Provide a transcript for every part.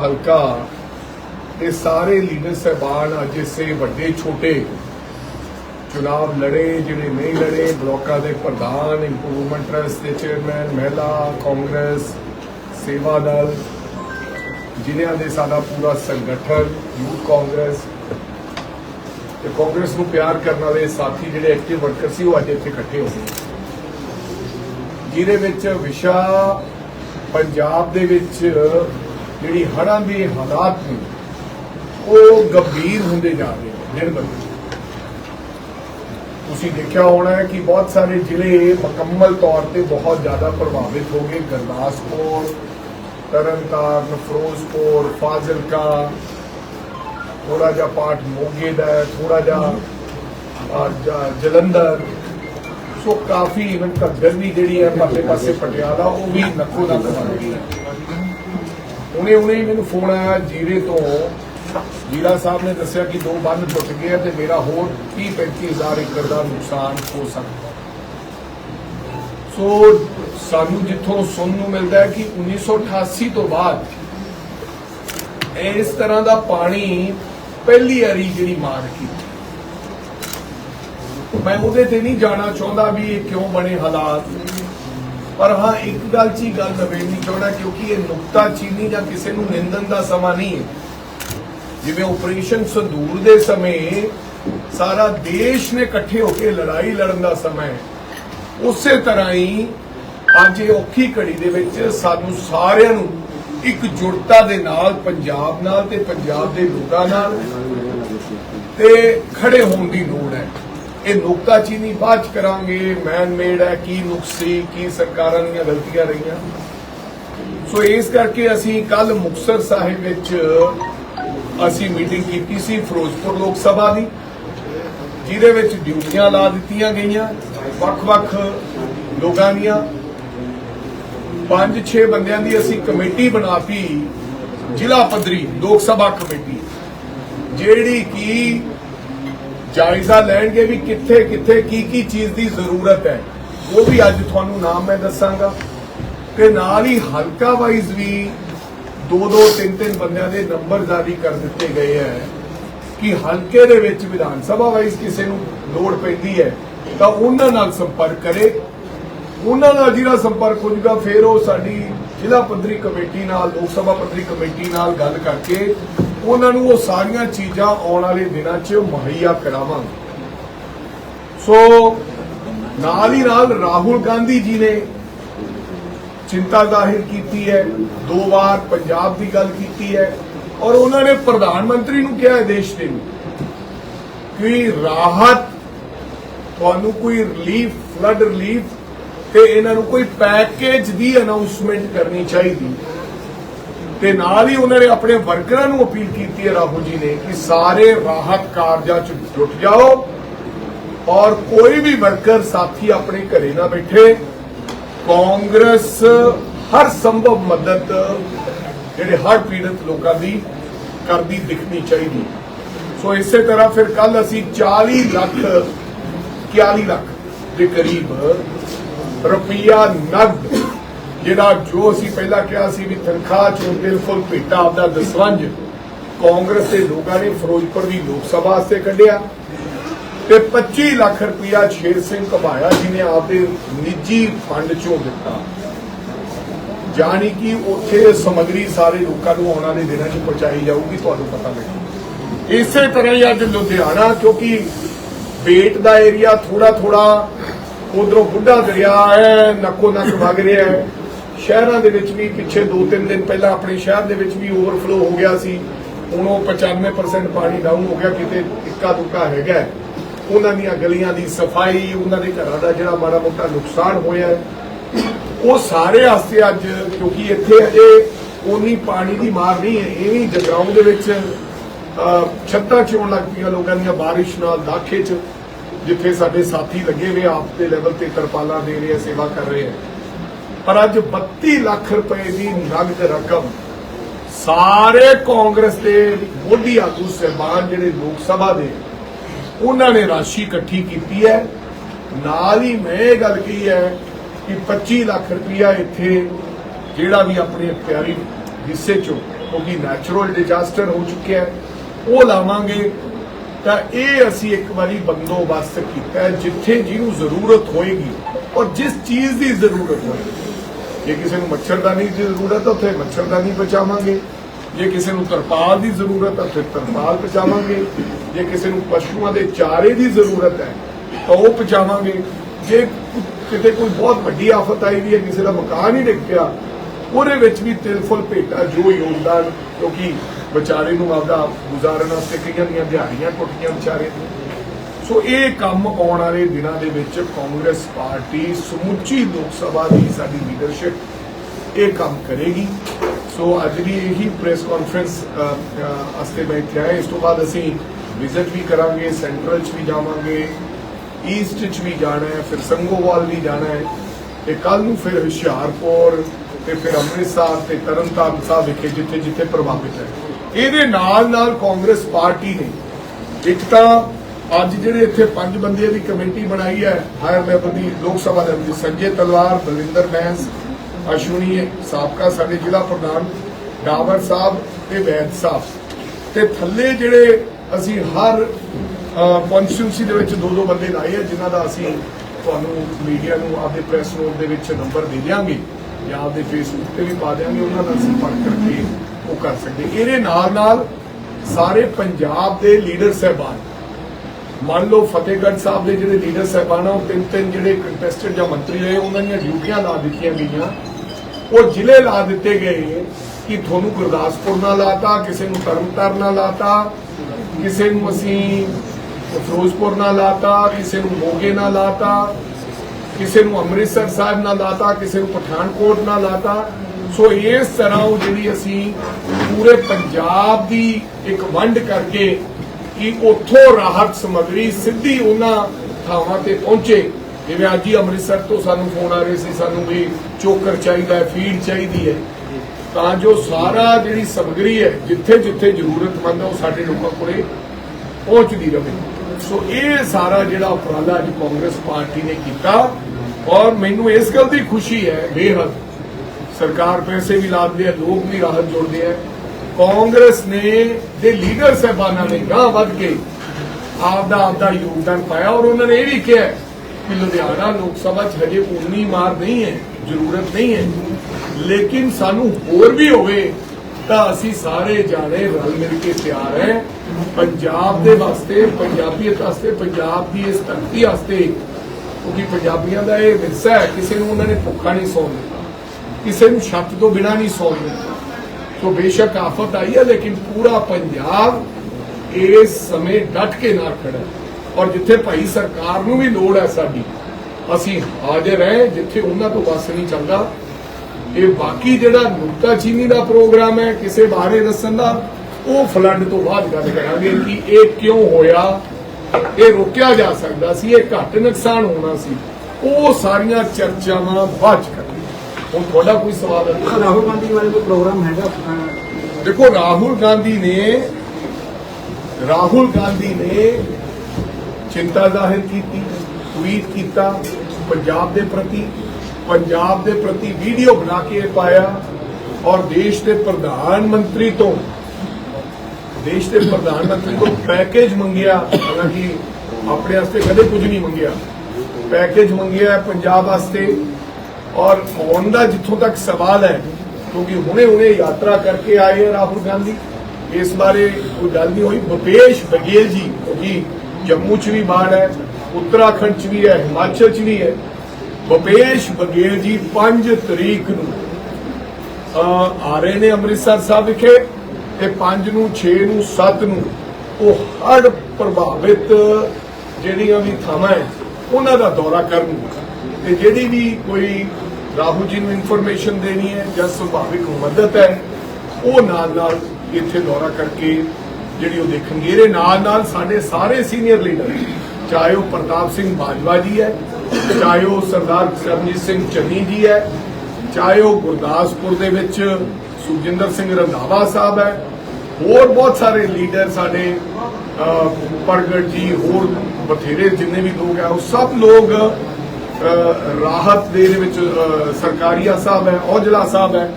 ਹਲਕਾ ਇਹ ਸਾਰੇ ਲੀਡਰ ਸਹਿਬਾਨ ਅੱਜ ਇਸੇ ਵੱਡੇ ਛੋਟੇ ਚੁਣਾਵ ਲੜੇ, ਜਿਹੜੇ ਨਹੀਂ ਲੜੇ, ਬਲਾਕਾਂ ਦੇ ਪ੍ਰਧਾਨ ਇੰਪਰੂਵਮੈਂਟ ਟਰਸਟ ਦੇ ਚੇਅਰਮੈਨ ਮਹਿਲਾ, ਕਾਂਗਰਸ, ਸੇਵਾ ਦਲ ਜ਼ਿਲ੍ਹਿਆਂ ਦੇ ਸਾਡਾ ਪੂਰਾ ਸੰਗਠਨ ਯੂਥ ਕਾਂਗਰਸ ਤੇ ਕਾਂਗਰਸ ਨੂੰ ਪਿਆਰ ਕਰਨ ਵਾਲੇ ਸਾਥੀ ਜਿਹੜੇ ਐਕਟਿਵ ਵਰਕਰ ਸੀ, ਉਹ ਅੱਜ ਇੱਥੇ ਇਕੱਠੇ ਹੋ ਗਏ। ਜਿਹਦੇ ਵਿੱਚ ਵਿਸ਼ਾ ਪੰਜਾਬ ਦੇ ਵਿੱਚ ਜਿਹੜੀ ਹੜ੍ਹਾਂ ਦੇ ਹਾਲਾਤ ਨੇ, ਉਹ ਗੰਭੀਰ ਹੁੰਦੇ ਜਾ ਰਹੇ ਨੇ ਦਿਨ ਬ ਦਿਨ ਤੁਸੀਂ ਦੇਖਿਆ ਹੋਣਾ ਹੈ ਕਿ ਬਹੁਤ ਸਾਰੇ ਜ਼ਿਲ੍ਹੇ ਮੁਕੰਮਲ ਤੌਰ ਤੇ ਬਹੁਤ ਜ਼ਿਆਦਾ ਪ੍ਰਭਾਵਿਤ ਹੋ ਗਏ। ਗੁਰਦਾਸਪੁਰ, ਤਰਨਤਾਰਨ, ਫਿਰੋਜ਼ਪੁਰ, ਫਾਜ਼ਿਲਕਾ ਥੋੜਾ ਜਿਹਾ ਪਾਰਟ ਮੋਗੇ ਦਾ ਹੈ ਥੋੜਾ ਜਿਹਾ ਜਲੰਧਰ। ਸੋ ਕਾਫੀ ਇਵਨ ਘੱਗਰ ਵੀ ਜਿਹੜੀ ਹੈ, ਪਰਲੇ ਪਾਸੇ ਪਟਿਆਲਾ, ਉਹ ਵੀ ਨੱਕੋ ਨੱਕ ਬਣ ਗਈ ਹੈ। ਉਹਨੇ ਉਹਨੇ ਹੀ ਮੈਨੂੰ ਫੋਨ ਆਇਆ ਜੀਰੇ ਤੋਂ। ਜੀਰਾ ਸਾਹਿਬ ਨੇ ਦੱਸਿਆ ਕਿ ਦੋ ਬੰਨ ਟੁੱਟ ਗਏ ਤੇ ਮੇਰਾ ਹੋਰ 30 35000 ਏਕੜ ਦਾ ਨੁਕਸਾਨ ਹੋ ਸਕਦਾ। ਸੋ ਸਾਨੂੰ ਜਿੱਥੋਂ ਸੁਣਨ ਨੂੰ ਮਿਲਦਾ ਹੈ ਕਿ 1988 ਤੋਂ ਬਾਅਦ ਇਸ ਤਰ੍ਹਾਂ ਦਾ ਪਾਣੀ ਪਹਿਲੀ ਵਾਰੀ ਜਿਹੜੀ ਮਾਰ ਕੀਤੀ। ਮੈਂ ਉਹਦੇ ਤੇ ਨਹੀਂ ਜਾਣਾ ਚਾਹੁੰਦਾ ਵੀ ਇਹ ਕਿਉਂ ਬਣੇ ਹਾਲਾਤ। ਪਰ ਹਾਂ, ਇੱਕ ਗੱਲ 'ਚ ਗੱਲ ਨਵੇੜਨੀ ਚਾਹੁੰਦਾ ਕਿਉਂਕਿ ਇਹ ਨੁਕਤਾ ਚੀਨੀ ਜਾਂ ਕਿਸੇ ਨੂੰ ਨਿੰਦਣ ਦਾ ਸਮਾਂ ਨਹੀਂ ਹੈ। ਜਿਵੇਂ ਆਪਰੇਸ਼ਨ ਸੰਦੂਰ ਦੇ ਸਮੇਂ ਸਾਰਾ ਦੇਸ਼ ਨੇ ਇਕੱਠੇ ਹੋ ਕੇ ਲੜਾਈ ਲੜਨ ਦਾ ਸਮਾਂ ਹੈ। ਉਸੇ ਤਰ੍ਹਾਂ ਹੀ ਅੱਜ ਇਹ ਔਖੀ ਘੜੀ ਦੇ ਵਿੱਚ ਸਾਨੂੰ ਸਾਰਿਆਂ ਨੂੰ ਇੱਕ ਜੁੜਤਾ ਦੇ ਨਾਲ, ਪੰਜਾਬ ਨਾਲ ਤੇ ਪੰਜਾਬ ਦੇ ਲੋਕਾਂ ਨਾਲ ਤੇ ਖੜੇ ਹੋਣ ਦੀ ਲੋੜ ਇਹ ਨੁਕਤਾਚੀਨੀ ਬਾਅਦ 'ਚ ਕਰਾਂਗੇ। ਮੈਨ ਮੇਡ ਹੈ, ਕੀ ਨੁਕਸੀ ਕੀ ਸਰਕਾਰਾਂ ਦੀਆਂ ਗਲਤੀਆਂ ਰਹੀਆਂ। ਸੋ ਇਸ ਕਰਕੇ ਅਸੀਂ ਕੱਲ ਮੁਕਤਸਰ ਸਾਹਿਬ ਵਿੱਚ ਅਸੀਂ ਮੀਟਿੰਗ ਕੀਤੀ ਸੀ ਫਿਰੋਜ਼ਪੁਰ ਲੋਕ ਸਭਾ ਦੀ, ਜਿਹਦੇ ਵਿੱਚ ਡਿਊਟੀਆਂ ਲਾ ਦਿੱਤੀਆਂ ਗਈਆਂ ਵੱਖ-ਵੱਖ ਲੋਕਾਂ ਦੀਆਂ। ਪੰਜ ਛੇ ਬੰਦਿਆਂ ਦੀ ਅਸੀਂ ਕਮੇਟੀ ਬਣਾਤੀ ਜ਼ਿਲ੍ਹਾ ਪੱਧਰੀ ਲੋਕ ਸਭਾ ਕਮੇਟੀ, ਜਿਹੜੀ ਕਿ ਜਾਇਜ਼ਾ ਲੈਣਗੇ ਵੀ ਕਿੱਥੇ ਕਿੱਥੇ, ਕੀ ਕੀ ਚੀਜ਼ ਦੀ ਜ਼ਰੂਰਤ ਹੈ। ਉਹ ਵੀ ਅੱਜ ਤੁਹਾਨੂੰ ਨਾਮ ਮੈਂ ਦੱਸਾਂਗਾ। ਤੇ ਨਾਲ ਹੀ ਹਲਕਾ ਵਾਈਜ਼ ਵੀ ਦੋ ਦੋ, ਤਿੰਨ ਤਿੰਨ ਬੰਦਿਆਂ ਦੇ ਨੰਬਰ ਜਾਰੀ ਕਰ ਦਿੱਤੇ ਗਏ ਹੈ ਕਿ ਹਲਕੇ ਦੇ ਵਿੱਚ ਵਿਧਾਨ ਸਭਾ ਵਾਈਜ਼ ਕਿਸੇ ਨੂੰ ਲੋੜ ਪੈਂਦੀ ਹੈ, ਤਾਂ ਉਹਨਾਂ ਨਾਲ ਸੰਪਰਕ ਕਰੇ। ਉਹਨਾਂ ਨਾਲ ਜਿਹੜਾ ਸੰਪਰਕ ਹੋ ਜਾਊਗਾ, ਫਿਰ ਉਹ ਸਾਡੀ ਜ਼ਿਲ੍ਹਾ ਪੱਧਰੀ ਕਮੇਟੀ ਨਾਲ, ਲੋਕ ਸਭਾ ਪੱਧਰੀ ਕਮੇਟੀ ਨਾਲ ਗੱਲ ਕਰਕੇ ਉਹਨਾਂ ਨੂੰ ਉਹ ਸਾਰੀਆਂ ਚੀਜ਼ਾਂ ਆਉਣ ਵਾਲੇ ਦਿਨਾਂ 'ਚ ਮੁਹੱਈਆ ਕਰਾਵਾਂਗੇ। ਸੋ ਨਾਲ ਹੀ ਨਾਲ ਰਾਹੁਲ ਗਾਂਧੀ ਜੀ ਨੇ ਚਿੰਤਾ ਜ਼ਾਹਿਰ ਕੀਤੀ ਹੈ, ਦੋ ਵਾਰ ਪੰਜਾਬ ਦੀ ਗੱਲ ਕੀਤੀ ਹੈ ਔਰ ਉਹਨਾਂ ਨੇ ਪ੍ਰਧਾਨ ਮੰਤਰੀ ਨੂੰ ਕਿਹਾ ਹੈ ਦੇਸ਼ ਦੇ ਨੂੰ ਕਿ ਰਾਹਤ, ਤੁਹਾਨੂੰ ਕੋਈ ਰਿਲੀਫ ਫਲੱਡ ਰਿਲੀਫ ਤੇ ਇਹਨਾਂ ਨੂੰ ਕੋਈ ਪੈਕੇਜ ਦੀ ਅਨਾਉਂਸਮੈਂਟ ਕਰਨੀ ਚਾਹੀਦੀ। ਤੇ ਨਾਲ ਹੀ ਉਹਨਾਂ ਨੇ ਆਪਣੇ ਵਰਕਰਾਂ ਨੂੰ ਅਪੀਲ ਕੀਤੀ ਹੈ ਰਾਹੁਲ ਜੀ ਨੇ ਕਿ ਸਾਰੇ ਰਾਹਤ ਕਾਰਜਾਂ 'ਚ ਜੁਟ ਜਾਓ ਔਰ ਕੋਈ ਵੀ ਵਰਕਰ ਸਾਥੀ ਆਪਣੇ ਘਰੇ ਨਾ ਬੈਠੇ, ਕਾਂਗਰਸ ਹਰ ਸੰਭਵ ਮਦਦ ਜਿਹੜੇ ਹਰ ਪੀੜਤ ਲੋਕਾਂ ਦੀ ਕਰਦੀ ਦਿਖਣੀ ਚਾਹੀਦੀ। ਸੋ ਇਸੇ ਤਰ੍ਹਾਂ ਫਿਰ ਕੱਲ ਅਸੀਂ 40 ਲੱਖ 41 ਲੱਖ ਦੇ ਕਰੀਬ ਰੁਪਈਆ ਨਗਦ ਜਿਹੜਾ ਜੋ ਅਸੀਂ ਪਹਿਲਾਂ ਕਿਹਾ ਸੀ ਵੀ ਤਨਖਾਹ ਚੋਂ ਬਿਲਕੁਲ ਭੇਟਾ ਆਪਦਾ ਦਸਵੰਜ ਕਾਂਗਰਸ ਦੇ ਲੋਕਾਂ ਨੇ ਫਿਰੋਜ਼ਪੁਰ ਦੀ ਲੋਕ ਸਭਾ ਵਾਸਤੇ ਕੱਢਿਆ ਤੇ 25 ਲੱਖ ਰੁਪਇਆ ਸ਼ੇਰ ਸਿੰਘ ਘਬਾਇਆ ਜੀ ਨੇ ਆਪਦੇ ਨਿੱਜੀ ਫੰਡ ਚੋਂ ਦਿੱਤਾ। ਜਾਣੀ ਕਿ ਉੱਥੇ ਸਮਗਰੀ ਸਾਰੇ ਲੋਕਾਂ ਨੂੰ ਆਉਣ ਵਾਲੇ ਦਿਨਾਂ 'ਚ ਪਹੁੰਚਾਈ ਜਾਊਗੀ, ਤੁਹਾਨੂੰ ਪਤਾ ਲੱਗੇ ਇਸੇ ਤਰ੍ਹਾਂ ਹੀ ਅੱਜ ਲੁਧਿਆਣਾ, ਕਿਉਂਕਿ ਬੇਟ ਦਾ ਏਰੀਆ ਥੋੜਾ ਥੋੜਾ ਉਧਰੋਂ ਬੁੱਢਾ ਦਰਿਆ ਹੈ ਨੱਕੋ ਨੱਕ ਵਗ ਰਿਹਾ ਹੈ। ਸ਼ਹਿਰਾਂ ਦੇ ਵਿੱਚ ਵੀ ਪਿੱਛੇ 2-3 ਦਿਨ ਪਹਿਲਾਂ ਆਪਣੇ ਸ਼ਹਿਰ ਦੇ ਵਿੱਚ ਵੀ ਓਵਰਫਲੋ ਹੋ ਗਿਆ ਸੀ। ਹੁਣ ਉਹ 95% ਪਾਣੀ ਡਾਊਨ ਹੋ ਗਿਆ, ਕਿਤੇ ਇੱਕਾ ਦੁੱਕਾ ਹੈਗਾ ਉਹਨਾਂ ਦੀਆਂ ਗਲੀਆਂ ਦੀ ਸਫ਼ਾਈ, ਉਹਨਾਂ ਦੇ ਘਰਾਂ ਦਾ ਜਿਹੜਾ ਮਾੜਾ ਮੋਟਾ ਨੁਕਸਾਨ ਹੋਇਆ ਉਹ ਸਾਰੇ ਵਾਸਤੇ ਅੱਜ, ਕਿਉਂਕਿ ਇੱਥੇ ਅਜੇ ਉਨੀ ਪਾਣੀ ਦੀ ਮਾਰ ਨਹੀਂ ਹੈ, ਇਹ ਵੀ ਜਗਰਾਉਂ ਦੇ ਵਿੱਚ ਛੱਤਾਂ ਚੋਣ ਲੱਗ ਪਈਆਂ ਲੋਕਾਂ ਦੀਆਂ ਬਾਰਿਸ਼ ਨਾਲ ਦਾਖੇ 'ਚ, ਜਿੱਥੇ ਸਾਡੇ ਸਾਥੀ ਲੱਗੇ ਹੋਏ ਆਪ ਦੇ ਲੈਵਲ ਤੇ ਤਰਪਾਲਾਂ ਦੇ ਰਹੇ ਆ, ਸੇਵਾ ਕਰ ਰਹੇ ਆ। ਪਰ ਅੱਜ 32 ਲੱਖ ਰੁਪਏ ਦੀ ਨਗਦ ਰਕਮ ਸਾਰੇ ਕਾਂਗਰਸ ਦੇ ਮੋਢੀ ਆਗੂ ਸਹਿਬਾਨ ਜਿਹੜੇ ਲੋਕ ਸਭਾ ਦੇ, ਉਹਨਾਂ ਨੇ ਰਾਸ਼ੀ ਇਕੱਠੀ ਕੀਤੀ ਹੈ। ਨਾਲ ਹੀ ਮੈਂ ਇਹ ਗੱਲ ਕਹੀ ਹੈ ਕਿ 25 ਲੱਖ ਰੁਪਇਆ ਇੱਥੇ ਜਿਹੜਾ ਵੀ ਆਪਣੇ ਪਿਆਰੀ ਹਿੱਸੇ ਚੋਂ, ਕਿਉਂਕਿ ਨੈਚੁਰਲ ਡਿਜ਼ਾਸਟਰ ਹੋ ਚੁੱਕਿਆ ਹੈ, ਉਹ ਲਾਵਾਂਗੇ। ਤਾਂ ਇਹ ਅਸੀਂ ਇੱਕ ਵਾਰੀ ਬੰਦੋਬਸਤ ਕੀਤਾ ਜਿੱਥੇ ਜਿਹਨੂੰ ਜ਼ਰੂਰਤ ਹੋਏਗੀ ਔਰ ਜਿਸ ਚੀਜ਼ ਦੀ ਜ਼ਰੂਰਤ ਹੋਏਗੀ। ਜੇ ਕਿਸੇ ਨੂੰ ਮੱਛਰਦਾਨੀ ਦੀ ਜ਼ਰੂਰਤ ਹੈ ਉੱਥੇ ਮੱਛਰਦਾਨੀ ਪਹੁੰਚਾਵਾਂਗੇ। ਜੇ ਕਿਸੇ ਨੂੰ ਤਰਪਾਲ ਦੀ ਜ਼ਰੂਰਤ ਹੈ ਉੱਥੇ ਤਰਪਾਲ ਪਹੁੰਚਾਵਾਂਗੇ। ਜੇ ਕਿਸੇ ਨੂੰ ਪਸ਼ੂਆਂ ਦੇ ਚਾਰੇ ਦੀ ਜ਼ਰੂਰਤ ਹੈ ਤਾਂ ਉਹ ਪਹੁੰਚਾਵਾਂਗੇ। ਜੇ ਕਿਤੇ ਕੋਈ ਬਹੁਤ ਵੱਡੀ ਆਫਤ ਆਈ ਵੀ ਹੈ, ਕਿਸੇ ਦਾ ਮਕਾਨ ਹੀ ਡਿੱਗ ਪਿਆ ਉਹਦੇ ਵਿੱਚ ਵੀ ਤਿਲਫੁਲ ਭੇਟਾ ਜੋ ਯੋਗਦਾਨ ਕਿਉਂਕਿ ਵਿਚਾਰੇ ਨੂੰ ਆਪਦਾ ਗੁਜ਼ਾਰਨ ਵਾਸਤੇ ਕਈਆਂ ਦੀਆਂ ਦਿਹਾੜੀਆਂ ਟੁੱਟੀਆਂ ਵਿਚਾਰੇ ਦੀਆਂ। ਸੋ ਇਹ ਕੰਮ ਆਉਣ ਵਾਲੇ ਦਿਨਾਂ ਦੇ ਵਿੱਚ ਕਾਂਗਰਸ ਪਾਰਟੀ ਸਮੁੱਚੀ ਲੋਕ ਸਭਾ ਦੀ ਸਾਡੀ ਲੀਡਰਸ਼ਿਪ ਇਹ ਕੰਮ ਕਰੇਗੀ। ਸੋ ਅੱਜ ਦੀ ਇਹੀ ਪ੍ਰੈਸ ਕਾਨਫਰੰਸ ਅਸਤੇ ਮੈਂ ਇੱਥੇ ਆਇਆ। ਇਸ ਤੋਂ ਬਾਅਦ ਅਸੀਂ ਵਿਜ਼ਿਟ ਵੀ ਕਰਾਂਗੇ ਸੈਂਟਰਲ ਚ ਵੀ ਜਾਵਾਂਗੇ ਈਸਟ ਚ ਵੀ ਜਾਣਾ ਹੈ, ਫਿਰ ਸੰਗੋਵਾਲ ਵੀ ਜਾਣਾ ਹੈ। ਤੇ ਕੱਲ ਨੂੰ ਫਿਰ ਹੁਸ਼ਿਆਰਪੁਰ ਤੇ ਫਿਰ ਅੰਮ੍ਰਿਤਸਰ ਤੇ ਤਰਨਤਾਰਨ ਸਾਹਿਬ ਵਿਖੇ ਜਿੱਥੇ ਜਿੱਥੇ ਪ੍ਰਭਾਵਿਤ ਹੈ। ਇਹਦੇ ਨਾਲ ਨਾਲ ਕਾਂਗਰਸ ਪਾਰਟੀ ਨੇ ਇੱਕ ਤਾਂ ਅੱਜ ਜਿਹੜੇ ਇੱਥੇ ਪੰਜ ਬੰਦਿਆਂ ਦੀ ਕਮੇਟੀ ਬਣਾਈ ਹੈ, ਹਾਇਰ ਲੈਵਲ ਦੀ ਲੋਕ ਸਭਾ ਦੇ ਵਿੱਚ ਸੰਜੇ ਤਲਵਾਰ ਬਲਵਿੰਦਰ ਬੈਂਸ, ਅਸ਼ਵਨੀ ਸਾਬਕਾ ਸਾਡੇ ਜ਼ਿਲ੍ਹਾ ਪ੍ਰਧਾਨ ਡਾਵਰ ਸਾਹਿਬ ਤੇ ਵੈਦ ਸਾਹਿਬ। ਤੇ ਥੱਲੇ ਜਿਹੜੇ ਅਸੀਂ ਹਰ ਕਨਸਟੀਟਿਊਂਸੀ ਦੇ ਵਿੱਚ ਦੋ ਦੋ ਬੰਦੇ ਲਾਏ ਆ, ਜਿਨ੍ਹਾਂ ਦਾ ਅਸੀਂ ਤੁਹਾਨੂੰ ਮੀਡੀਆ ਨੂੰ ਆਪਦੇ ਪ੍ਰੈਸ ਨੋਟ ਦੇ ਵਿੱਚ ਨੰਬਰ ਦੇ ਦਿਆਂਗੇ ਜਾਂ ਆਪਦੇ ਫੇਸਬੁੱਕ ਤੇ ਵੀ ਪਾ ਦਿਆਂਗੇ, ਉਹਨਾਂ ਦਾ ਅਸੀਂ ਸੰਪਰਕ ਕਰਕੇ ਉਹ ਕਰ ਸਕਦੇ। ਇਹਦੇ ਨਾਲ ਨਾਲ ਸਾਰੇ ਪੰਜਾਬ ਦੇ ਲੀਡਰ ਸਹਿਬਾਨ ਮੰਨ ਲਓ ਫਤਿਹਗੜ੍ਹ ਸਾਹਿਬ ਦੇ ਜਿਹੜੇ ਲੀਡਰ ਸਹਿਬਾਨ ਆ, ਉਹ ਤਿੰਨ ਤਿੰਨ ਜਿਹੜੇ ਕੰਟੈਸਟਡ ਜਾਂ ਮੰਤਰੀ ਰਹੇ, ਉਹਨਾਂ ਦੀਆਂ ਡਿਊਟੀਆਂ ਲਾ ਦਿੱਤੀਆਂ ਗਈਆਂ। ਉਹ ਜ਼ਿਲ੍ਹੇ ਲਾ ਦਿੱਤੇ ਗਏ ਕਿ ਤੁਹਾਨੂੰ ਗੁਰਦਾਸਪੁਰ ਨਾਲ ਲਾਤਾ, ਕਿਸੇ ਨੂੰ ਤਰਨਤਾਰਨ ਨਾਲ ਲਾਤਾ, ਕਿਸੇ ਨੂੰ ਅਸੀਂ ਫਿਰੋਜ਼ਪੁਰ ਨਾਲ ਲਾਤਾ, ਕਿਸੇ ਨੂੰ ਮੋਗੇ ਨਾਲ ਲਾਤਾ, ਕਿਸੇ ਨੂੰ ਅੰਮ੍ਰਿਤਸਰ ਸਾਹਿਬ ਨਾਲ ਲਾਤਾ, ਕਿਸੇ ਨੂੰ ਪਠਾਨਕੋਟ ਨਾਲ ਲਾਤਾ। ਸੋ ਇਸ ਤਰ੍ਹਾਂ ਉਹ ਜਿਹੜੀ ਅਸੀਂ ਪੂਰੇ ਪੰਜਾਬ ਦੀ ਇੱਕ ਵੰਡ ਕਰਕੇ ਕਿ ਉੱਥੋਂ ਰਾਹਤ ਸਮੱਗਰੀ ਸਿੱਧੀ ਉਹਨਾਂ ਥਾਵਾਂ ਤੇ ਪਹੁੰਚੇ। ਜਿਵੇਂ ਅੱਜ ਹੀ ਅੰਮ੍ਰਿਤਸਰ ਤੋਂ ਸਾਨੂੰ ਫੋਨ ਆ ਰਹੇ ਸੀ, ਸਾਨੂੰ ਵੀ ਚੋਕਰ ਚਾਹੀਦਾ ਹੈ, ਫੀਡ ਚਾਹੀਦੀ ਹੈ। ਤਾਂ ਜੋ ਸਾਰਾ ਜਿਹੜੀ ਸਮੱਗਰੀ ਹੈ ਜਿੱਥੇ ਜਿੱਥੇ ਜ਼ਰੂਰਤਮੰਦ ਉਹ ਸਾਡੇ ਲੋਕਾਂ ਕੋਲੇ ਪਹੁੰਚਦੀ ਰਹੇ। ਸੋ ਇਹ ਸਾਰਾ ਜਿਹੜਾ ਉਪਰਾਲਾ ਅੱਜ ਕਾਂਗਰਸ ਪਾਰਟੀ ਨੇ ਕੀਤਾ। ਔਰ ਮੈਨੂੰ ਇਸ ਗੱਲ ਦੀ ਖੁਸ਼ੀ ਹੈ, ਬੇਹੱਦ। ਸਰਕਾਰ ਪੈਸੇ ਵੀ ਲਾਉਂਦੀ ਹੈ ਲੋਕ ਵੀ ਰਾਹਤ ਜੋੜਦੇ ਹੈ ਕਾਂਗਰਸ ਨੇ ਦੇ ਲੀਡਰ ਸਹਿਬਾਨਾਂ ਨੇ ਗਾਂ ਵੱਧ ਕੇ ਆਪਦਾ ਆਪਦਾ ਯੋਗਦਾਨ ਪਾਇਆ ਔਰ ਉਹਨਾਂ ਨੇ ਇਹ ਵੀ ਕਿਹਾ ਕਿ ਲੁਧਿਆਣਾ ਲੋਕ ਸਭਾ 'ਚ ਹਜੇ ਉਨੀ ਮਾਰ ਨਹੀਂ ਹੈ, ਜ਼ਰੂਰਤ ਨਹੀਂ ਹੈ। ਲੇਕਿਨ ਸਾਨੂੰ ਹੋਰ ਵੀ ਹੋਵੇ ਤਾਂ ਅਸੀਂ ਸਾਰੇ ਜਾਣੇ ਰਲ ਮਿਲ ਕੇ ਤਿਆਰ ਹੈ। ਪੰਜਾਬ ਦੇ ਵਾਸਤੇ, ਪੰਜਾਬੀਅਤ ਵਾਸਤੇ, ਪੰਜਾਬ ਦੀ ਇਸ ਧਰਤੀ ਵਾਸਤੇ, ਕਿਉਂਕਿ ਪੰਜਾਬੀਆਂ ਦਾ ਇਹ ਵਿਰਸਾ ਹੈ, ਕਿਸੇ ਨੂੰ ਉਹਨਾਂ ਨੇ ਭੁੱਖਾ ਨਹੀਂ ਸੌਣ ਦਿੱਤਾ ਕਿਸੇ ਨੂੰ ਛੱਤ ਤੋਂ ਬਿਨਾਂ ਨਹੀਂ ਸੌਣ ਦਿੱਤਾ ਸੋ ਬੇਸ਼ੱਕ ਆਫਤ ਆਈ ਹੈ ਲੇਕਿਨ ਪੂਰਾ ਪੰਜਾਬ ਇਸ ਸਮੇਂ ਡਟ ਕੇ ਨਾਲ ਖੜਾ ਔਰ ਜਿੱਥੇ ਭਾਈ ਸਰਕਾਰ ਨੂੰ ਵੀ ਲੋੜ ਹੈ ਸਾਡੀ ਅਸੀਂ ਹਾਜ਼ਰ ਹੈ ਜਿੱਥੇ ਉਹਨਾਂ ਤੋਂ ਬਸ ਨਹੀਂ ਚੱਲਦਾ ਇਹ ਬਾਕੀ ਜਿਹੜਾ ਨੁਕਤਾਚੀਨੀ ਦਾ ਪ੍ਰੋਗਰਾਮ ਹੈ ਕਿਸੇ ਬਾਰੇ ਦੱਸਣ ਦਾ ਉਹ ਫਲੱਡ ਤੋਂ ਬਾਅਦ ਗੱਲ ਕਰਾਂਗੇ ਕਿ ਇਹ ਕਿਉਂ ਹੋਇਆ ਇਹ ਰੋਕਿਆ ਜਾ ਸਕਦਾ ਸੀ ਇਹ ਘੱਟ ਨੁਕਸਾਨ ਹੋਣਾ ਸੀ ਉਹ ਸਾਰੀਆਂ ਚਰਚਾਵਾਂ ਬਾਅਦ ਚ ਹੁਣ ਤੁਹਾਡਾ ਕੋਈ ਸਵਾਲ ਹੈ? ਰਾਹੁਲ ਗਾਂਧੀ ਬਾਰੇ ਕੋਈ ਪ੍ਰੋਗਰਾਮ ਹੈਗਾ? ਦੇਖੋ ਰਾਹੁਲ ਗਾਂਧੀ ਨੇ ਰਾਹੁਲ ਗਾਂਧੀ ਨੇ ਚਿੰਤਾ ਜ਼ਾਹਿਰ ਕੀਤੀ ਟਵੀਟ ਕੀਤਾ ਪੰਜਾਬ ਦੇ ਪ੍ਰਤੀ ਪੰਜਾਬ ਦੇ ਪ੍ਰਤੀ ਵੀਡੀਓ ਬਣਾ ਕੇ ਪਾਇਆ ਔਰ ਦੇਸ਼ ਦੇ ਪ੍ਰਧਾਨ ਮੰਤਰੀ ਤੋਂ ਦੇਸ਼ ਦੇ ਪ੍ਰਧਾਨ ਮੰਤਰੀ ਤੋਂ ਪੈਕੇਜ ਮੰਗਿਆ। ਹਾਲਾਂਕਿ ਆਪਣੇ ਵਾਸਤੇ ਕਦੇ ਕੁਝ ਨਹੀਂ ਮੰਗਿਆ। ਪੈਕੇਜ ਮੰਗਿਆ ਪੰਜਾਬ ਵਾਸਤੇ। ਔਰ ਆਉਣ ਦਾ ਜਿੱਥੋਂ ਤੱਕ ਸਵਾਲ ਹੈ, ਕਿਉਂਕਿ ਹੁਣੇ ਹੁਣੇ ਯਾਤਰਾ ਕਰਕੇ ਆਏ ਹੈ ਰਾਹੁਲ ਗਾਂਧੀ। ਇਸ ਬਾਰੇ ਕੋਈ ਗੱਲ ਨਹੀਂ ਹੋਈ। ਭੁਪੇਸ਼ ਬਘੇਲ ਜੀ, ਕਿਉਂਕਿ ਜੰਮੂ ਚ ਵੀ ਬਾੜ ਹੈ, ਉੱਤਰਾਖੰਡ ਚ ਵੀ ਹੈ, ਹਿਮਾਚਲ ਚ ਵੀ ਹੈ। ਭੁਪੇਸ਼ ਬਘੇਲ ਜੀ 5 ਤਰੀਕ ਨੂੰ ਆ ਰਹੇ ਨੇ ਅੰਮ੍ਰਿਤਸਰ ਸਾਹਿਬ ਵਿਖੇ ਤੇ 5 ਨੂੰ 6 ਨੂੰ 7 ਨੂੰ। ਉਹ ਹੜ੍ਹ ਪ੍ਰਭਾਵਿਤ ਜਿਹੜੀਆਂ ਵੀ ਥਾਵਾਂ ਹੈ, ਉਹਨਾਂ ਦਾ ਦੌਰਾ ਕਰਨਗੇ ਤੇ ਜਿਹੜੀ ਵੀ ਕੋਈ ਰਾਹੁਲ ਜੀ ਨੂੰ ਇਨਫੋਰਮੇਸ਼ਨ ਦੇਣੀ ਹੈ ਜਾਂ ਸੁਭਾਵਿਕ ਮਦਦ ਹੈ, ਉਹ ਨਾਲ ਨਾਲ ਇੱਥੇ ਦੌਰਾ ਕਰਕੇ ਜਿਹੜੀ ਉਹ ਦੇਖਣਗੇ। ਇਹਦੇ ਨਾਲ ਨਾਲ ਸਾਡੇ ਸਾਰੇ ਸੀਨੀਅਰ ਲੀਡਰ ਚਾਹੇ ਉਹ ਪ੍ਰਤਾਪ ਸਿੰਘ ਬਾਜਵਾ ਜੀ ਹੈ, ਚਾਹੇ ਉਹ ਸਰਦਾਰ ਸਰਬਜੀਤ ਸਿੰਘ ਚੰਨੀ ਜੀ ਹੈ, ਚਾਹੇ ਉਹ ਗੁਰਦਾਸਪੁਰ ਦੇ ਵਿੱਚ ਸੁਖਜਿੰਦਰ ਸਿੰਘ ਰੰਧਾਵਾ ਸਾਹਿਬ ਹੈ, ਹੋਰ ਬਹੁਤ ਸਾਰੇ ਲੀਡਰ ਸਾਡੇ ਪ੍ਰਗਟ ਜੀ, ਹੋਰ ਬਥੇਰੇ ਜਿੰਨੇ ਵੀ ਲੋਕ ਹੈ, ਉਹ ਸਭ ਲੋਕ ਰਾਹਤ ਦੇ ਦੇ ਵਿੱਚ ਸਰਕਾਰੀਆ ਸਾਹਿਬ ਹੈ ਔਜਲਾ ਸਾਹਿਬ ਹੈ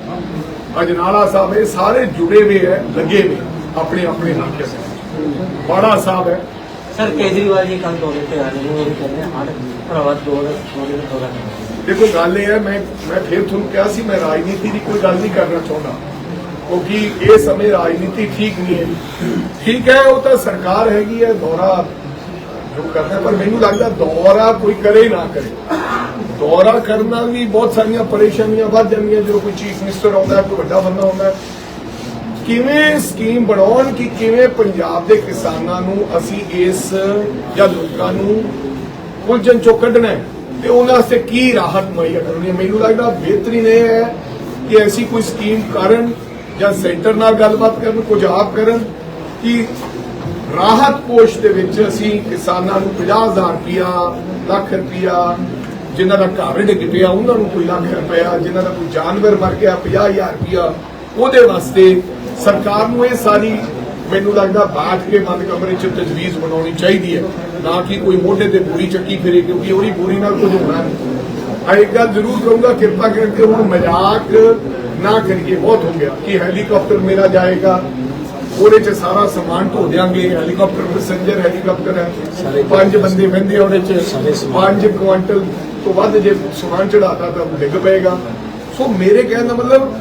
ਅਜਨਾਲਾ ਸਾਹਿਬ ਇਹ ਸਾਰੇ ਜੁੜੇ ਹੋਏ ਹੈ ਲੱਗੇ ਹੋਏ ਆਪਣੇ ਆਪਣੇ ਇਲਾਕੇ ਵਿੱਚ ਬੜਾ ਸਾਹਿਬ ਹੈ। ਸਰ ਕੇਜਰੀਵਾਲ ਜੀ ਕੱਲ ਦੌਰੇ ਤੇ ਆ ਰਹੇ ਨੇ ਉਹ ਕਹਿੰਦੇ ਹਰ ਭਰਾਵਾ ਦੌਰ ਦੌਰੇ ਦਾ ਦੌਰਾ ਦੇਖੋ ਗੱਲ ਇਹ ਹੈ ਮੈਂ ਮੈਂ ਫਿਰ ਤੁਹਾਨੂੰ ਕਿਹਾ ਸੀ ਮੈਂ ਰਾਜਨੀਤੀ ਦੀ ਕੋਈ ਗੱਲ ਨਹੀਂ ਕਰਨਾ ਚਾਹੁੰਦਾ। ਕਿਉਂਕਿ ਇਹ ਸਮੇਂ ਰਾਜਨੀਤੀ ਠੀਕ ਨਹੀਂ ਹੈ। ਠੀਕ ਹੈ ਉਹ ਤਾਂ ਸਰਕਾਰ ਹੈਗੀ ਹੈ ਦੌਰਾ ਜੋ ਕਰਦਾ ਪਰ ਮੈਨੂੰ ਲੱਗਦਾ ਦੌਰਾ ਕੋਈ ਕਰੇ ਨਾ ਕਰੇ। ਦੌਰਾ ਕਰਨਾ ਵੀ ਬਹੁਤ ਸਾਰੀਆਂ ਪਰੇਸ਼ਾਨੀਆਂ ਵੱਧ ਜਾਂਦੀਆਂ, ਜਦੋਂ ਕੋਈ ਚੀਫ ਮਿਨਿਸਟਰ ਆਉਂਦਾ, ਕੋਈ ਵੱਡਾ ਬੰਦਾ ਆਉਂਦਾ। ਕਿਵੇਂ ਸਕੀਮ ਬਣਾਉਣ ਕਿ ਕਿਵੇਂ ਪੰਜਾਬ ਦੇ ਕਿਸਾਨਾਂ ਨੂੰ ਅਸੀਂ ਇਸ ਜਾਂ ਲੋਕਾਂ ਨੂੰ ਉਲਝਣ ਚੋਂ ਕੱਢਣਾ ਤੇ ਉਹਨਾਂ ਵਾਸਤੇ ਕੀ ਰਾਹਤ ਮੁਹੱਈਆ ਕਰਨੀ ਹੈ? ਮੈਨੂੰ ਲੱਗਦਾ ਬਿਹਤਰੀਨ ਇਹ ਹੈ ਕਿ ਐਸੀ ਕੋਈ ਸਕੀਮ ਕਰਨ ਜਾਂ ਸੈਂਟਰ ਨਾਲ ਗੱਲਬਾਤ ਕਰਨ, ਕੁਝ ਆਪ ਕਰਨ ਕਿ ਰਾਹਤ ਕੋਸ਼ ਦੇ ਵਿੱਚ ਅਸੀਂ ਕਿਸਾਨਾਂ ਨੂੰ 50000 ਰੁਪਇਆ, ਲੱਖ ਰੁਪਇਆ, ਜਿਨ੍ਹਾਂ ਦਾ ਘਰ ਡਿੱਗ ਪਿਆ, ਉਹਨਾਂ ਨੂੰ ਕੋਈ ਲੱਖ ਰੁਪਇਆ, ਜਿਨ੍ਹਾਂ ਦਾ ਕੋਈ ਜਾਨਵਰ ਮਰ ਗਿਆ 50000 ਰੁਪਇਆ, ਉਹਦੇ ਵਾਸਤੇ ਸਰਕਾਰ ਨੂੰ ਇਹ ਸਾਰੀ ਮੈਨੂੰ ਲੱਗਦਾ ਬਾਤ ਕੇ ਬੰਦ ਕਮਰੇ 'ਚ ਤਜਵੀਜ਼ ਬਣਾਉਣੀ ਚਾਹੀਦੀ ਹੈ, ਨਾ ਕਿ ਕੋਈ ਮੋਢੇ ਤੇ ਬੋਰੀ ਚੱਕੀ ਫਿਰੇ, ਕਿਉਂਕਿ ਉਹਦੀ ਬੋਰੀ ਨਾਲ ਕੁਝ ਹੋਣਾ ਨਹੀਂ। ਆ ਇੱਕ ਗੱਲ ਜ਼ਰੂਰ ਕਹੂੰਗਾ, ਕਿਰਪਾ ਕਰਕੇ ਹੁਣ ਮਜ਼ਾਕ ਨਾ ਕਰੀਏ, ਬਹੁਤ ਹੋ ਗਿਆ ਕਿ ਹੈਲੀਕਾਪਟਰ ਮੇਰਾ ਜਾਏਗਾ ਉਹਦੇ 'ਚ ਸਾਰਾ ਸਮਾਨ ਢੋ ਦਿਆਂਗੇ ਹੈਲੀਕਾਪਟਰ ਪੈਸੇਂਜਰ ਹੈਲੀਕਾਪਟਰ ਹੈ। ਪੰਜ ਬੰਦੇ ਬੰਦੇ ਉਹਦੇ 'ਚ। ਪੰਜ ਕੁਆਂਟਲ ਤੋਂ ਵੱਧ ਜੇ ਸਮਾਨ ਚੜਾਤਾ ਤਾਂ ਡਿੱਗ ਪਏਗਾ। ਸੋ ਮੇਰੇ ਕਹਿਣ ਦਾ ਮਤਲਬ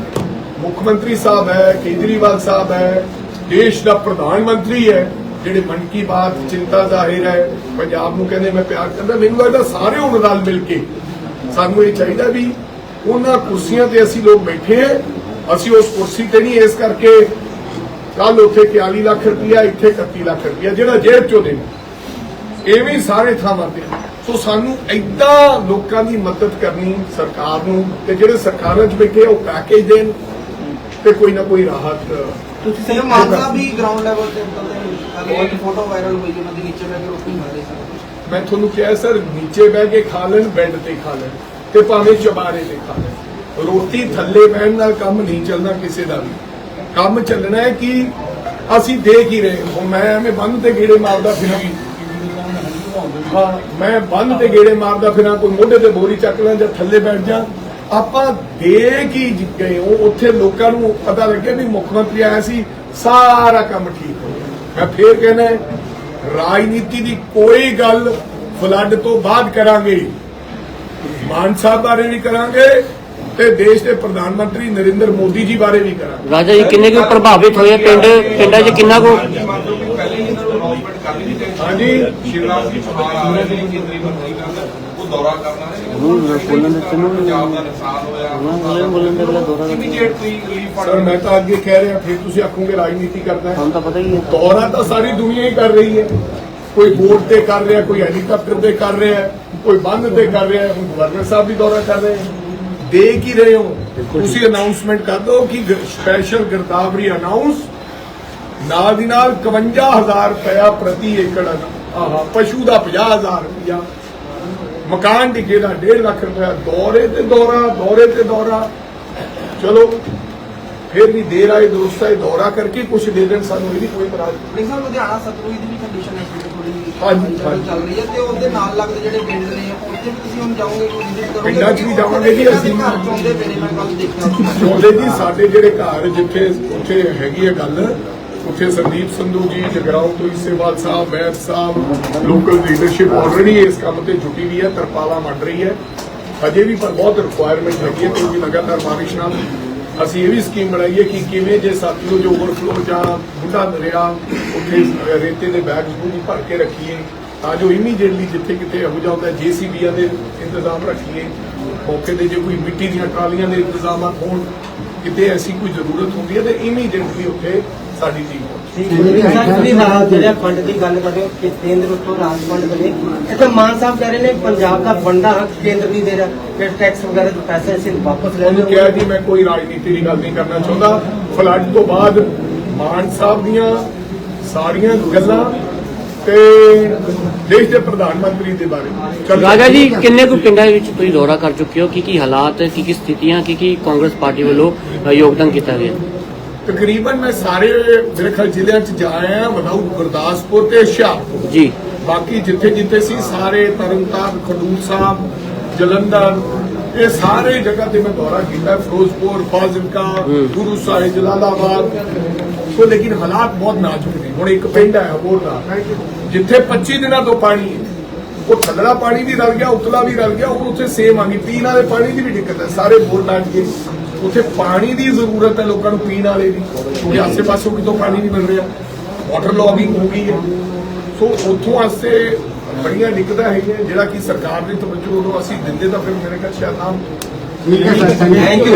ਮੁੱਖ ਮੰਤਰੀ ਸਾਹਿਬ ਹੈ ਕੇਜਰੀਵਾਲ ਸਾਹਿਬ ਹੈ ਦੇਸ਼ ਦਾ ਪ੍ਰਧਾਨ ਮੰਤਰੀ ਹੈ ਜਿਹੜੇ ਮਨ ਕੀ ਬਾਤ ਚਿੰਤਾ ਜ਼ਾਹਿਰ ਹੈ ਪੰਜਾਬ ਨੂੰ ਕਹਿੰਦੇ ਮੈਂ ਪਿਆਰ ਕਰਦਾ ਮੈਨੂੰ ਲੱਗਦਾ ਸਾਰੇ ਹੁਣ ਨਾਲ ਮਿਲ ਕੇ ਸਾਨੂੰ ਇਹ ਚਾਹੀਦਾ ਵੀ ਉਹਨਾਂ ਕੁਰਸੀਆਂ ਤੇ ਅਸੀਂ ਲੋਕ ਬੈਠੇ ਅਸੀਂ ਉਸ ਕੁਰਸੀ ਤੇ ਨਹੀਂ ਇਸ ਕਰਕੇ ਕੱਲ ਉੱਥੇ 41 ਲੱਖ ਰੁਪਇਆ ਇੱਥੇ 31 ਲੱਖ ਰੁਪਇਆ ਜਿਹੜਾ ਜੇਬ ਚੋਂ ਦੇ ਐਵੇਂ ਹੀ ਸਾਰੇ ਥਾਵਾਂ ਤੇ ਸੋ ਸਾਨੂੰ ਐਦਾਂ ਲੋਕਾਂ ਦੀ ਮਦਦ ਕਰਨੀ ਸਰਕਾਰ ਨੂੰ ਤੇ ਜਿਹੜੇ ਸਰਕਾਰਾਂ 'ਚ ਬੈਠੇ ਉਹ ਪੈਕੇਜ ਦੇਣ ਤੇ ਕੋਈ ਨਾ ਕੋਈ ਰਾਹਤ ਤੁਸੀਂ ਸਿਰ ਮਾਨ ਸਾਹਿਬ ਵੀ ਗਰਾਊਂਡ ਲੈਵਲ ਤੇ ਕੱਲ ਇੱਕ ਫੋਟੋ ਵਾਇਰਲ ਹੋਈ ਉਹਨਾਂ ਦੀ ਨੀਚੇ ਬੈ ਕੇ ਰੋਟੀ ਖਾ ਰਹੇ ਸੀ। ਮੈਂ ਤੁਹਾਨੂੰ ਕਿਹਾ ਸਰ ਨੀਚੇ ਬਹਿ ਕੇ ਖਾ ਲੈਣ ਬੈੱਡ ਤੇ ਖਾ ਲੈਣ ਤੇ ਭਾਵੇਂ ਚਬਾਰੇ ਤੇ ਖਾ ਲੈਣ। ਰੋਟੀ ਥੱਲੇ ਬਹਿਣ ਨਾਲ ਕੰਮ ਨਹੀਂ ਚੱਲਣਾ ਕਿਸੇ ਦਾ ਵੀ। ਕੰਮ ਚੱਲਣਾ ਹੈ ਕਿ ਅਸੀਂ ਦੇਖ ਹੀ ਰਹੇ ਹੁਣ ਮੈਂ ਐਵੇਂ ਬੰਦ ਤੇ ਗੇੜੇ ਮਾਰਦਾ ਫਿਰਾਂ। ਹਾਂ, ਮੈਂ ਬੰਦ ਤੇ ਗੇੜੇ ਮਾਰਦਾ ਫਿਰਾਂ, ਕੋਈ ਮੋਢੇ ਤੇ ਬੋਰੀ ਚੱਕ ਲਾਂ ਜਾਂ ਥੱਲੇ ਬੈਠ ਜਾ। ਆਪਾਂ ਦੇਖ ਹੀ ਗਏ ਉਹ ਉੱਥੇ ਲੋਕਾਂ ਨੂੰ ਪਤਾ ਲੱਗਿਆ ਵੀ ਮੁੱਖ ਮੰਤਰੀ ਆਇਆ ਸੀ, ਸਾਰਾ ਕੰਮ ਠੀਕ ਹੋ ਗਿਆ। ਮੈਂ ਫੇਰ ਕਹਿੰਦਾ ਰਾਜਨੀਤੀ ਦੀ ਕੋਈ ਗੱਲ ਫਲੱਡ ਤੋਂ ਬਾਅਦ ਕਰਾਂਗੇ। ਮਾਨ ਸਾਹਿਬ ਬਾਰੇ ਵੀ ਕਰਾਂਗੇ ਤੇ ਦੇਸ਼ ਦੇ ਪ੍ਰਧਾਨ ਮੰਤਰੀ ਨਰਿੰਦਰ ਮੋਦੀ ਜੀ ਬਾਰੇ ਵੀ ਕਰਾਂਗੇ। ਰਾਜਾ ਜੀ ਕਿੰਨੇ ਕੁ ਪ੍ਰਭਾਵਿਤ ਹੋਏ ਪਿੰਡ ਪਿੰਡਾਂ 'ਚ ਕਿੰਨਾ ਕੁ ਕਰ ਹਾਂਜੀ। ਸ਼ਿਵਰਾਜ ਸਿੰਘ ਚੌਹਾਨ ਆ ਰਹੇ ਨੇ ਕੇਂਦਰੀ ਮੰਤਰੀ ਨਾਲ ਉਹ ਦੌਰਾ ਕਰਨਾ ਹੈ ਹੁਣ ਬੋਲਣ ਦੇ ਤੈਨੂੰ ਪੰਜਾਬ ਦਾ ਨੁਕਸਾਨ ਹੋਇਆ। ਬੋਲਣ ਬੋਲਣ ਦੇ ਵੇਲੇ ਦੌਰਾ ਕਰਨਾ। ਇਮੀਡੀਏਟਲੀ ਰਿਲੀਫ ਸਰ ਮੈਂ ਤਾਂ ਅੱਗੇ ਕਹਿ ਰਿਹਾ ਫਿਰ ਤੁਸੀਂ ਆਖੋਗੇ ਰਾਜਨੀਤੀ ਕਰਦਾ ਹੈ। ਤੁਹਾਨੂੰ ਤਾਂ ਪਤਾ ਹੀ ਹੈ। ਦੌਰਾ ਤਾਂ ਸਾਰੀ ਦੁਨੀਆ ਹੀ ਕਰ ਰਹੀ ਹੈ। ਕੋਈ ਬੋਟ ਤੇ ਕਰ ਰਿਹਾ ਕੋਈ ਹੈਲੀਕਾਪਟਰ ਤੇ ਕਰ ਰਿਹਾ ਕੋਈ ਬੰਦ ਤੇ ਕਰ ਰਿਹਾ ਹੁਣ ਗਵਰਨਰ ਸਾਹਿਬ ਵੀ ਦੌਰਾ ਕਰ ਰਹੇ ਦੇਖ ਹੀ ਰਹੇ ਹੋ। ਤੁਸੀਂ ਅਨਾਉਂਸਮੈਂਟ ਕਰ ਦਿਓ ਕਿ ਸਪੈਸ਼ਲ ਗਿਰਦਾਵਰੀ ਅਨਾਉਂਸ ਨਾਲ ਦੀ ਨਾਲ 51000 ਰੁਪਇਆ ਪ੍ਰਤੀ ਏਕੜ ਆਹਾ ਪਸ਼ੂ ਦਾ 50000 ਰੁਪਇਆ। ਮਕਾਨ ਟਿਕੇ ਦਾ 1.5 ਲੱਖ ਰੁਪਇਆ। ਦੌਰੇ ਤੇ ਦੌਰਾ ਦੌਰੇ ਤੇ ਦੌਰਾ। ਚਲੋ ਫਿਰ ਵੀ ਦੇਰ ਆਏ ਦੋਸਤ ਆਏ ਦੌਰਾ ਕਰਕੇ ਕੁਝ ਦੇ ਦੇਣ ਸਾਨੂੰ ਇਹਦੀ ਕੋਈ ਇਤਰਾਜ਼ ਨਹੀਂ। ਨਹੀਂ ਸਰ ਲੁਧਿਆਣਾ ਸਤਲੁਜ ਦੀ ਵੀ ਕੰਡੀਸ਼ਨ ਹੈ ਥੋੜੀ ਹਾਂਜੀ, ਹਾਂਜੀ। ਚੱਲ ਰਹੀ ਹੈ ਤੇ ਉਹਦੇ ਨਾਲ ਲੱਗਦੇ ਜਿਹੜੇ ਪਿੰਡ ਨੇ ਉੱਥੇ ਵੀ ਤੁਸੀਂ ਹੁਣ ਜਾਓਗੇ ਕੋਈ ਵਿਜ਼ਿਟ ਕਰੋਗੇ ਪਿੰਡਾਂ 'ਚ ਵੀ ਕਿਉਂਕਿ ਜਾਵਾਂਗੇ ਜੀ ਉੱਥੇ ਅਸੀਂ। ਘਰ ਚੋਂਦੇ ਪਏ ਨੇ ਮੈਂ ਕੱਲ ਦੇਖਿਆ ਚਾਹੁੰਦੇ ਜੀ ਸਾਡੇ ਜਿਹੜੇ ਘਰ ਜਿੱਥੇ ਉੱਥੇ ਹੈਗੀ ਹੈ ਗੱਲ ਉੱਥੇ ਸੰਦੀਪ ਸੰਧੂ ਜੀ ਜਗਰਾਉਂ ਤੋਂ ਇਸੇਵਾਲ ਸਾਹਿਬ ਵੈਦ ਸਾਹਿਬ ਲੋਕਲ ਲੀਡਰਸ਼ਿਪ ਆਲਰੇਡੀ ਇਸ ਕੰਮ ਤੇ ਜੁਟੀ ਵੀ ਹੈ ਤਰਪਾਲਾ ਮੰਡ ਰਹੀ ਹੈ ਅਜੇ ਵੀ ਪਰ ਬਹੁਤ ਰਿਕੁਆਇਰਮੈਂਟ ਹੈਗੀ ਹੈ ਕਿਉਂਕਿ ਲਗਾਤਾਰ ਬਾਰਿਸ਼ ਨਾਲ ਅਸੀਂ ਇਹ ਵੀ ਸਕੀਮ ਬਣਾਈ ਹੈ ਕਿ ਕਿਵੇਂ ਜੇ ਸਤਲੁਜ ਓਵਰਫਲੋ ਜਾਂ ਬੁੱਢਾ ਦਰਿਆ ਉੱਥੇ ਰੇਤੇ ਦੇ ਬੈਗ ਨੂੰ ਭਰ ਕੇ ਰੱਖੀਏ ਤਾਂ ਜੋ ਇਮੀਡੀਏਟਲੀ ਜਿੱਥੇ ਕਿਤੇ ਇਹੋ ਜਿਹਾ ਹੁੰਦਾ ਜੀਸੀਬੀਆਂ ਦੇ ਇੰਤਜ਼ਾਮ ਰੱਖੀਏ। ਮੌਕੇ ਤੇ ਜੇ ਕੋਈ ਮਿੱਟੀ ਦੀਆਂ ਟਰਾਲੀਆਂ ਦੇ ਇੰਤਜ਼ਾਮਾਤ ਹੋਣ ਕਿਤੇ ਐਸੀ ਕੋਈ ਜ਼ਰੂਰਤ ਹੁੰਦੀ ਹੈ ਤੇ ਇਮੀਡੀਏਟਲੀ ਉੱਥੇ ਸਾਡੀ ਟੀਮ ਜਿਹੜਾ ਫੰਡ ਦੀ ਗੱਲ ਕਰ ਰਹੇ ਹੋ ਕਿ ਕੇਂਦਰ ਉੱਤੋਂ ਰਾਜ ਫੰਡ ਬਣੇ। ਇੱਥੇ ਮਾਨ ਸਾਹਿਬ ਕਹਿ ਰਹੇ ਨੇ ਪੰਜਾਬ ਦਾ ਬਣਦਾ ਹੱਕ ਕੇਂਦਰ ਨਹੀਂ ਦੇ ਰਿਹਾ ਕਿ ਟੈਕਸ ਵਗੈਰਾ ਦੇ ਪੈਸੇ ਅਸੀਂ ਵਾਪਸ ਲੈ ਉਹਨੂੰ ਲਓ ਕਿਹਾ ਜੀ ਮੈਂ ਕੋਈ ਰਾਜਨੀਤੀ ਦੀ ਗੱਲ ਨਹੀਂ ਕਰਨਾ ਚਾਹੁੰਦਾ। ਫਲੱਡ ਤੋਂ ਬਾਅਦ ਮਾਨ ਸਾਹਿਬ ਦੀਆਂ ਸਾਰੀਆਂ ਗੱਲਾਂ ਤੇ ਦੇਸ਼ ਦੇ ਪ੍ਰਧਾਨ ਮੰਤਰੀ ਦੇ ਬਾਰੇ। ਰਾਜਾ ਜੀ। ਕਿੰਨੇ ਕੁ ਪਿੰਡਾਂ ਵਿੱਚ ਤੁਸੀਂ ਦੌਰਾ ਕਰ ਚੁੱਕੇ ਹੋ? ਕੀ ਕੀ ਹਾਲਾਤ ਕੀ ਕੀ ਸਥਿਤੀਆਂ ਕੀ ਕੀ ਕਾਂਗਰਸ ਪਾਰਟੀ ਵੱਲੋਂ ਯੋਗਦਾਨ ਕੀਤਾ ਗਿਆ? ਤਕਰੀਬਨ ਮੈਂ ਸਾਰੇ ਮੇਰੇ ਖਿਆਲ ਜ਼ਿਲ੍ਹਿਆਂ 'ਚ ਜਾ ਆਇਆ ਵਿਦਾਊਟ ਗੁਰਦਾਸਪੁਰ ਤੇ ਹੁਸ਼ਿਆਰਪੁਰ। ਜੀ। ਬਾਕੀ ਜਿੱਥੇ ਜਿੱਥੇ ਸੀ ਸਾਰੇ ਤਰਨਤਾਰਨ ਖਡੂਰ ਸਾਹਿਬ ਜਲੰਧਰ ਇਹ ਸਾਰੇ ਜਗ੍ਹਾ ਤੇ ਮੈਂ ਦੌਰਾ ਕੀਤਾ ਫਿਰੋਜ਼ਪੁਰ ਫਾਜ਼ਿਲਕਾ ਗੁਰੂ ਸਾਹਿਬ ਜਲਾਲਾਬਾਦ। ਸੋ ਲੇਕਿਨ ਹਾਲਾਤ ਬਹੁਤ ਨਾਜ਼ੁਕ ਨੇ। ਹੁਣ ਇੱਕ ਪਿੰਡ ਹੈ ਹੋਰ ਦਾ। ਜਿੱਥੇ 25 ਦਿਨਾਂ ਤੋਂ ਪਾਣੀ ਹੈ। ਉਹ ਥੱਲੜਾ ਪਾਣੀ ਵੀ ਰਲ ਗਿਆ ਉਤਲਾ ਵੀ ਰਲ ਗਿਆ ਉਹ ਉੱਥੇ ਸੇਮ ਆ ਗਈ। ਪੀਣ ਵਾਲੇ ਪਾਣੀ ਦੀ ਵੀ ਦਿੱਕਤ ਹੈ ਸਾਰੇ ਬੋਰ ਲੱਗ ਗਏ ਉੱਥੇ ਪਾਣੀ ਦੀ ਜ਼ਰੂਰਤ ਹੈ ਲੋਕਾਂ ਨੂੰ ਪੀਣ ਵਾਲੇ ਦੀ। ਕਿਉਂਕਿ ਆਸੇ ਪਾਸੋਂ ਕਿਤੋਂ ਪਾਣੀ ਨਹੀਂ ਮਿਲ ਰਿਹਾ। ਵਾਟਰ ਲੌਗਿੰਗ ਹੋ ਗਈ ਹੈ। ਸੋ ਉੱਥੋਂ ਵਾਸਤੇ ਬੜੀਆਂ ਦਿੱਕਤਾਂ ਹੈਗੀਆਂ ਜਿਹੜਾ ਕਿ ਸਰਕਾਰ ਦੀ ਤਵੱਜੋ ਉਦੋਂ ਅਸੀਂ ਦਿੰਦੇ ਤਾਂ ਫਿਰ ਮੇਰੇ ਖਿਆਲ ਸ਼ਾਇਦ ਆਮ ਠੀਕ ਹੈ ਸਰ ਥੈਂਕ ਯੂ